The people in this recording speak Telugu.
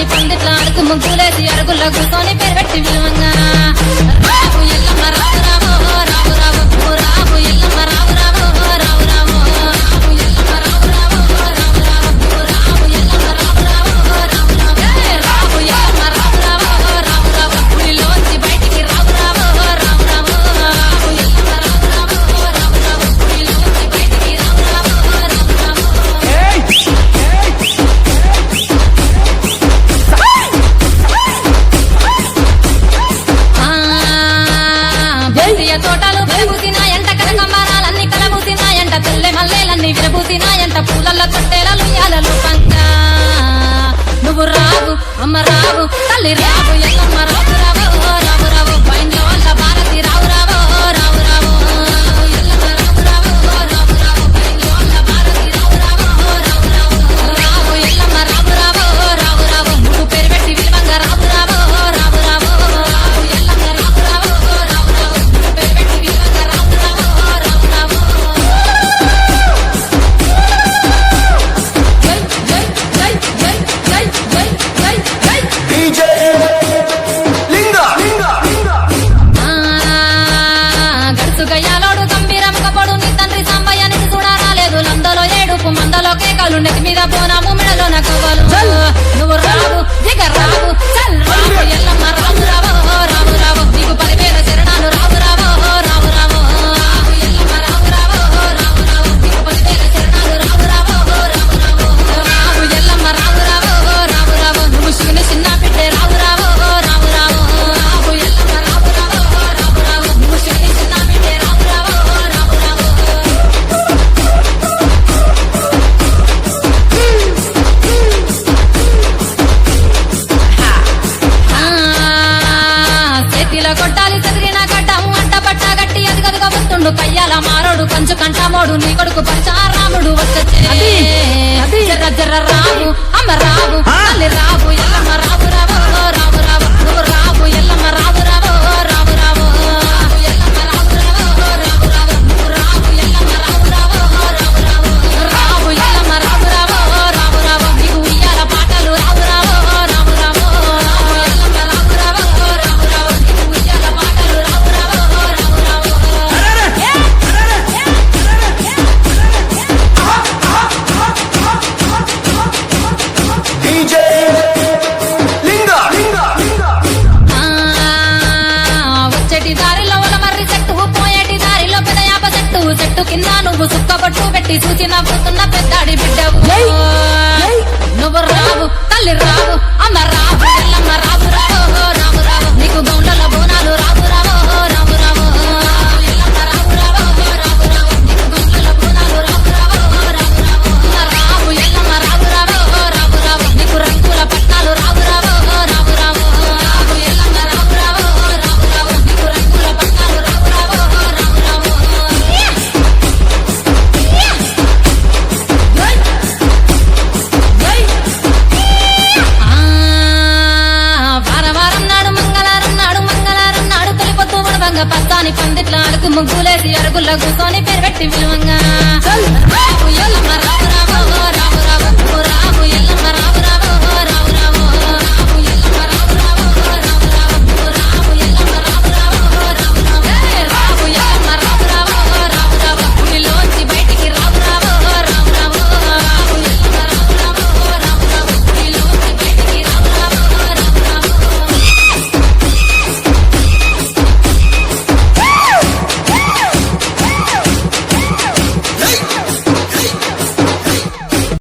కూర్చొని అడుగు ముగ్గులేసి అరుగుల్లో కూర్చొని కొట్టెలలు ఎలలు పంక నువ్వు రావు అమ్మ రావు తల్లి రావు. కర్ణుడు కయ్యాల మారోడు కంచు కంటామోడు నీ కొడుకు పంచారాముడు వచ్చే రాము అమ్మ రావు రావు ఎలా amarrado పందిట్ల అడుగు ముగ్గులేసి అరుగుల్లో కూర్చొని పెరగట్టి విలువంగా.